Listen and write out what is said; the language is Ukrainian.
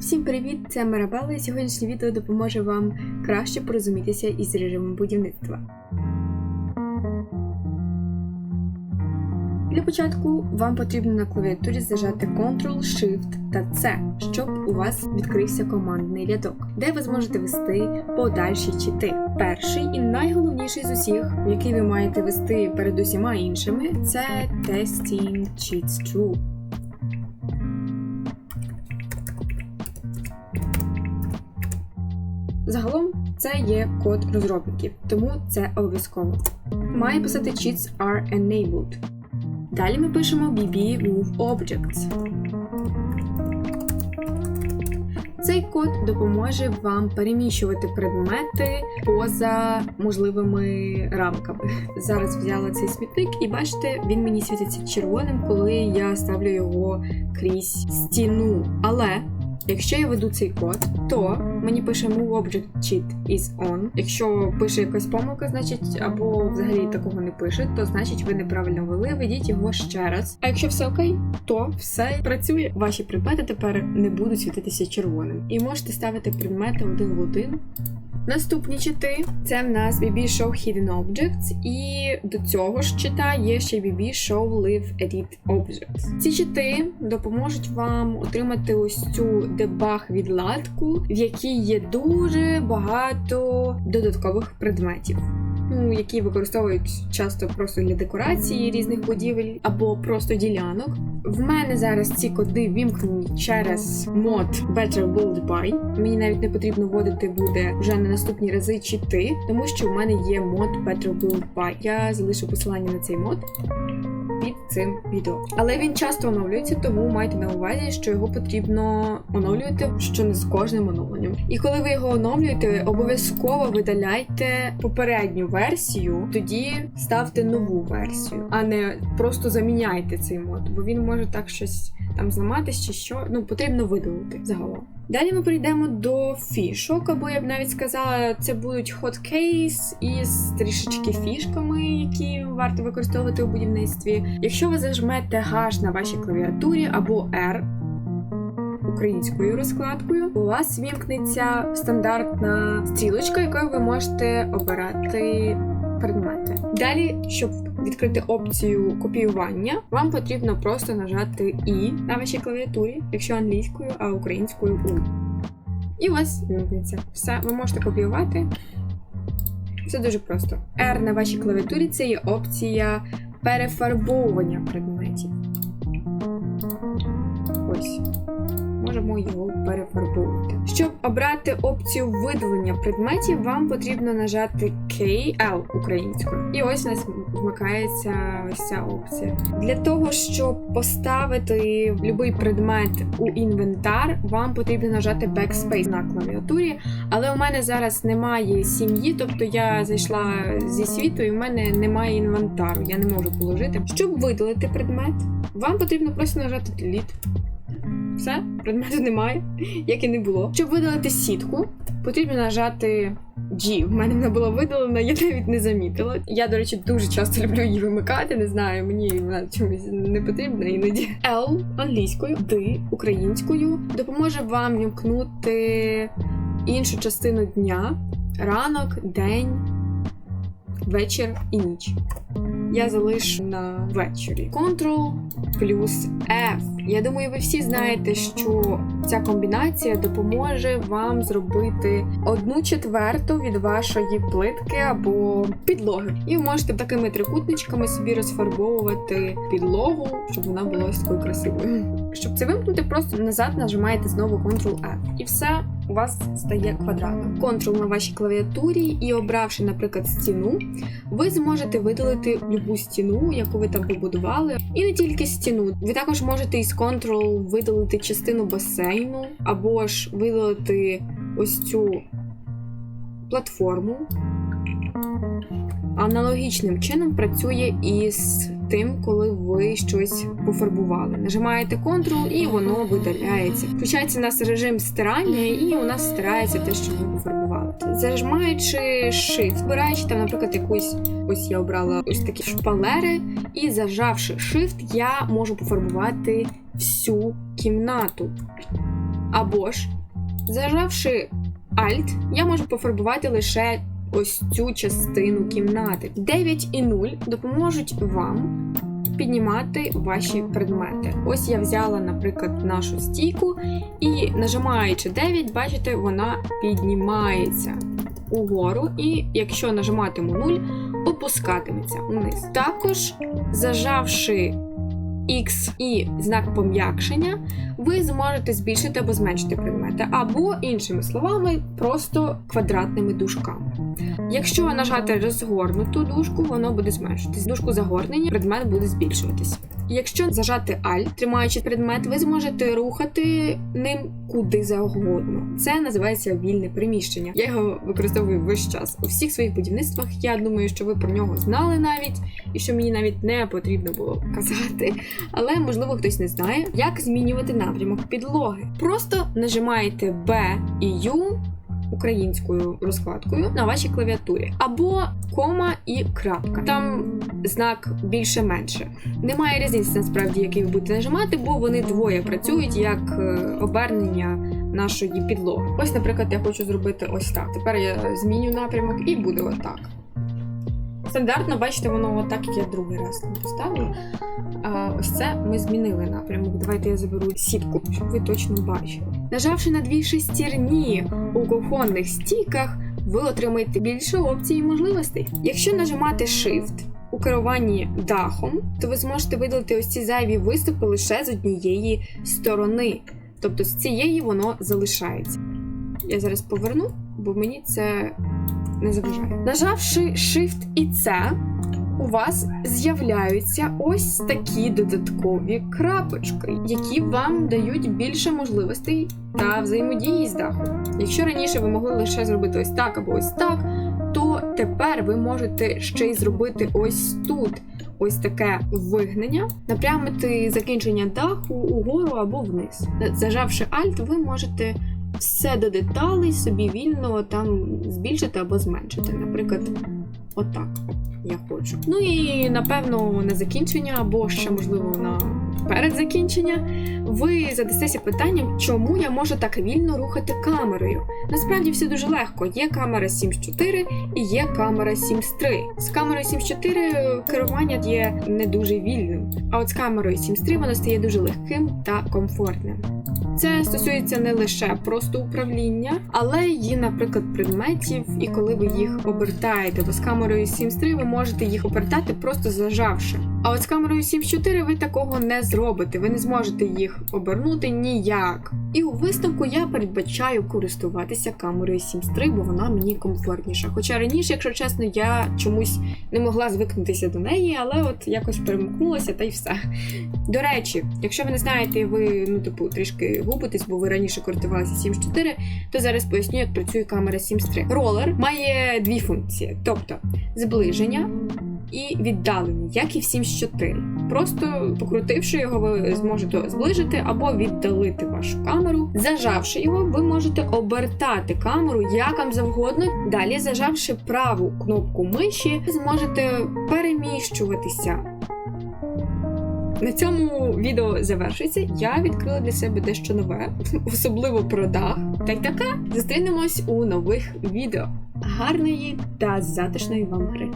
Всім привіт! Це Марабела, і сьогоднішнє відео допоможе вам краще порозумітися із режимом будівництва. Для початку вам потрібно на клавіатурі зажати Ctrl, Shift та C, щоб у вас відкрився командний рядок, де ви зможете вести подальші чити. Перший і найголовніший з усіх, який ви маєте вести перед усіма іншими, це Testing Cheats True. Загалом це є код розробників, тому це обов'язково. Має писати cheats are enabled. Далі ми пишемо BB Move Objects. Цей код допоможе вам переміщувати предмети поза можливими рамками. Зараз взяла цей смітник і бачите, він мені світиться червоним, коли я ставлю його крізь стіну. Але Якщо я веду цей код, то мені пише move object cheat is on. Якщо пише якась помилка, значить, або взагалі такого не пише, то значить ви неправильно ввели, ведіть його ще раз. А якщо все окей, то все працює. Ваші предмети тепер не будуть світитися червоним. І можете ставити предмети один в один. Наступні чити це в нас BB Show Hidden Objects, і до цього ж чита є ще BB Show Live Edit Objects. Ці чити допоможуть вам отримати ось цю дебаг відладку, в якій є дуже багато додаткових предметів. Ну, які використовують часто просто для декорації різних будівель або просто ділянок. В мене зараз ці коди вімкнені через мод Better Build By. Мені навіть не потрібно вводити буде вже на наступні рази чити, тому що в мене є мод Better Build By. Я залишу посилання на цей мод під цим відео. Але він часто оновлюється, тому майте на увазі, що його потрібно оновлювати, що не з кожним оновленням. І коли ви його оновлюєте, обов'язково видаляйте попередню версію, тоді ставте нову версію, а не просто заміняйте цей мод, бо він може так щось там зламатись чи що. Ну потрібно видалити загалом. Далі ми перейдемо до фішок, або я б навіть сказала, це будуть hotkey із трішечки фішками, які варто використовувати у будівництві. Якщо ви зажмете H на вашій клавіатурі або R українською розкладкою, у вас вімкнеться стандартна стрілочка, якою ви можете обирати предмети. Далі, щоб відкрити опцію копіювання, вам потрібно просто нажати І на вашій клавіатурі, якщо англійською, а українською У. І у вас вимкнеться. Все, ви можете копіювати. Це дуже просто. R на вашій клавіатурі це є опція перефарбовування предметів. Ось. Можемо його перефарбовувати. Щоб обрати опцію видалення предметів, вам потрібно нажати KL українською. І ось у нас вмикається ось ця опція. Для того, щоб поставити будь-який предмет у інвентар, вам потрібно нажати Backspace на клавіатурі. Але у мене зараз немає сім'ї, тобто я зайшла зі світу, і в мене немає інвентару. Я не можу положити. Щоб видалити предмет, вам потрібно просто нажати Delete. Все, предмету немає, як і не було. Щоб видалити сітку, потрібно нажати G. В мене вона була видалена, я навіть не замітила. Я, до речі, дуже часто люблю її вимикати. Не знаю, мені вона чомусь не потрібна іноді. L англійською, D українською допоможе вам вімкнути іншу частину дня, ранок, день, вечір і ніч. Я залишу на вечорі. Ctrl плюс F. Я думаю, ви всі знаєте, що ця комбінація допоможе вам зробити одну четверту від вашої плитки або підлоги. І ви можете такими трикутничками собі розфарбовувати підлогу, щоб вона була такою красивою. Щоб це вимкнути, просто назад нажимаєте знову Ctrl-F. І все у вас стає квадратом. Ctrl на вашій клавіатурі і обравши, наприклад, стіну, ви зможете видалити любу стіну, яку ви там побудували. І не тільки стіну. Ви також можете із Ctrl видалити частину басейну, або ж видалити ось цю платформу. Аналогічним чином працює із тим, коли ви щось пофарбували. Нажимаєте Ctrl і воно видаляється. Включається у нас режим стирання, і у нас стирається те, що ви пофарбували. Зажимаючи Shift, збираючи там, наприклад, якусь ось я обрала ось такі шпалери, і зажавши Shift, я можу пофарбувати всю кімнату. Або ж, зажавши Alt, я можу пофарбувати лише ось цю частину кімнати. 9 і 0 допоможуть вам піднімати ваші предмети. Ось я взяла, наприклад, нашу стійку, і нажимаючи 9, бачите, вона піднімається угору, і якщо нажиматиму 0, опускатиметься вниз. Також зажавши X і знак пом'якшення, ви зможете збільшити або зменшити предмети, або, іншими словами, просто квадратними дужками. Якщо нажати розгорнуту дужку, воно буде зменшуватись. Дужку загорнення, предмет буде збільшуватись. Якщо зажати Alt, тримаючи предмет, ви зможете рухати ним куди завгодно. Це називається вільне приміщення. Я його використовую весь час у всіх своїх будівництвах. Я думаю, що ви про нього знали навіть, і що мені навіть не потрібно було казати. Але можливо хтось не знає, як змінювати напрямок підлоги. Просто нажимаєте B і U українською розкладкою на вашій клавіатурі, або кома і крапка. Там знак більше-менше. Немає різниці насправді, який ви будете нажимати, бо вони двоє працюють як е, обернення нашої підлоги. Ось, наприклад, я хочу зробити ось так. Тепер я зміню напрямок і буде отак. Стандартно, бачите, воно отак, як я другий раз поставила. А, ось це ми змінили напрямок. Давайте я заберу сітку, щоб ви точно бачили. Нажавши на дві шестерні у кухонних стійках, ви отримаєте більше опцій і можливостей. Якщо нажимати Shift у керуванні дахом, то ви зможете видалити ось ці зайві виступи лише з однієї сторони. Тобто з цієї воно залишається. Я зараз поверну, бо мені це не заважає. Нажавши Shift і C, у вас з'являються ось такі додаткові крапочки, які вам дають більше можливостей та взаємодії з дахом. Якщо раніше ви могли лише зробити ось так або ось так, то тепер ви можете ще й зробити ось тут. Ось таке вигнення, напрямити закінчення даху угору або вниз. Зажавши Alt, ви можете все до деталей собі вільно там збільшити або зменшити. Наприклад, отак я хочу. Ну і напевно на закінчення, або ще можливо на перед закінчення, ви задастеся питанням, чому я можу так вільно рухати камерою. Насправді все дуже легко. Є камера 7 з 4 і є камера 7 з 3. З камерою 7 з 4 керування є не дуже вільним, а от з камерою 7 воно стає дуже легким та комфортним. Це стосується не лише просто управління, але й, наприклад, предметів, і коли ви їх обертаєте, бо з камерою 7.3 ви можете їх обертати просто зажавши. А от з камерою 7.4 ви такого не зробите, ви не зможете їх обернути ніяк. І у висновку я передбачаю користуватися камерою 7.3, бо вона мені комфортніша. Хоча раніше, якщо чесно, я чомусь не могла звикнутися до неї, але от якось перемкнулася та й все. До речі, якщо ви не знаєте, ви ну типу трішки губитесь, бо ви раніше користувалися 7.4, то зараз поясню, як працює камера 7.3. Ролер має дві функції: тобто зближення і віддалення, як і в 7.4. Просто покрутивши його, ви зможете зближити або віддалити вашу камеру. Зажавши його, ви можете обертати камеру як вам завгодно. Далі, зажавши праву кнопку миші, зможете переміщуватися. На цьому відео завершується. Я відкрила для себе дещо нове, особливо про дах. Та й таке. Зустрінемось у нових відео. Гарної та затишної вам гри!